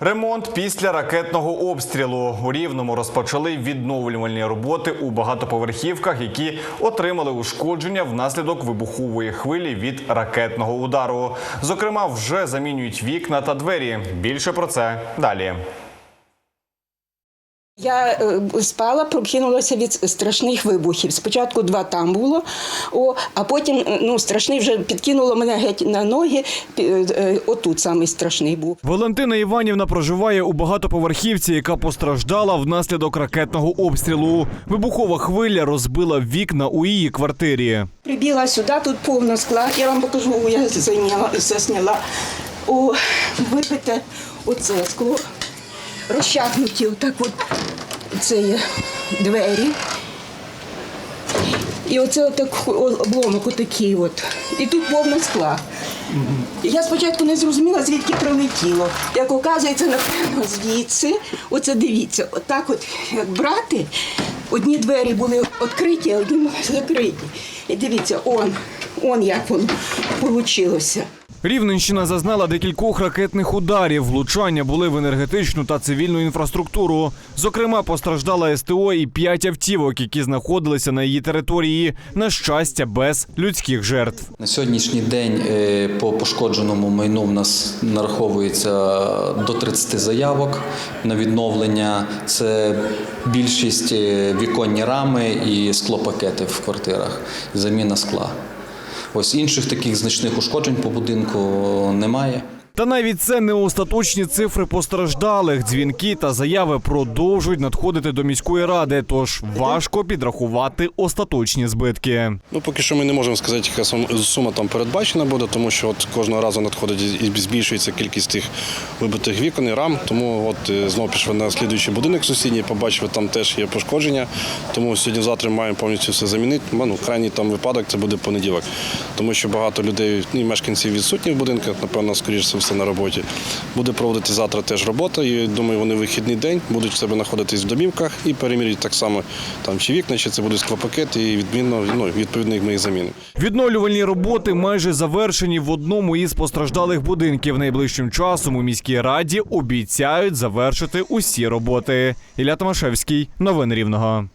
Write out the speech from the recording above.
Ремонт після ракетного обстрілу у Рівному розпочали відновлювальні роботи у багатоповерхівках, які отримали ушкодження внаслідок вибухової хвилі від ракетного удару. Зокрема, вже замінюють вікна та двері. Більше про це далі. Я е, спала, прокинулася від страшних вибухів. Спочатку два там було, о, а потім е, ну, страшний вже підкинуло мене геть на ноги. е, Отут самий страшний був. Валентина Іванівна проживає у багатоповерхівці, яка постраждала внаслідок ракетного обстрілу. Вибухова хвиля розбила вікна у її квартирі. Прибігла сюди, тут повно скла. Я вам покажу, я зайняла, засняла. О, вибите оце скло, розчахнуті отак от це є двері. І оце отак обломок отакий от. І тут повно скла. Я спочатку не зрозуміла, звідки прилетіло. Як оказується, напевно, звідси. Оце дивіться, отак от як брати, одні двері були відкриті, а одні закриті. І дивіться, он, он як воно вийшло. Рівненщина зазнала декількох ракетних ударів. Влучання були в енергетичну та цивільну інфраструктуру. Зокрема, постраждала СТО і п'ять автівок, які знаходилися на її території. На щастя, без людських жертв. На сьогоднішній день е, по пошкодженому майну в нас нараховується до 30 заявок на відновлення. Це більшість е, віконні рами і склопакети в квартирах, заміна скла. Ось інших таких значних ушкоджень по будинку немає. Та навіть це не остаточні цифри постраждалих. Дзвінки та заяви продовжують надходити до міської ради, тож важко підрахувати остаточні збитки. Ну, поки що ми не можемо сказати, яка сума там передбачена буде, тому що от кожного разу надходить і збільшується кількість тих вибитих вікон і рам. Тому от е, знову пішли на слідуючий будинок сусідній, побачили, там теж є пошкодження. Тому сьогодні-завтра маємо повністю все замінити. Ну, крайній там випадок це буде понеділок, тому що багато людей, ну, і мешканців відсутні в будинках, напевно, скоріш за все на роботі. Буде проводити завтра теж робота. І думаю, вони вихідний день будуть в себе знаходитись в домівках і перемірюють так само там чи вікна, чи це будуть склопакети, і відмінно ну, відповідно їх ми їх замінимо. Відновлювальні роботи майже завершені в одному із постраждалих будинків. Найближчим часом у міській раді обіцяють завершити усі роботи. Ілля Томашевський, новини Рівного.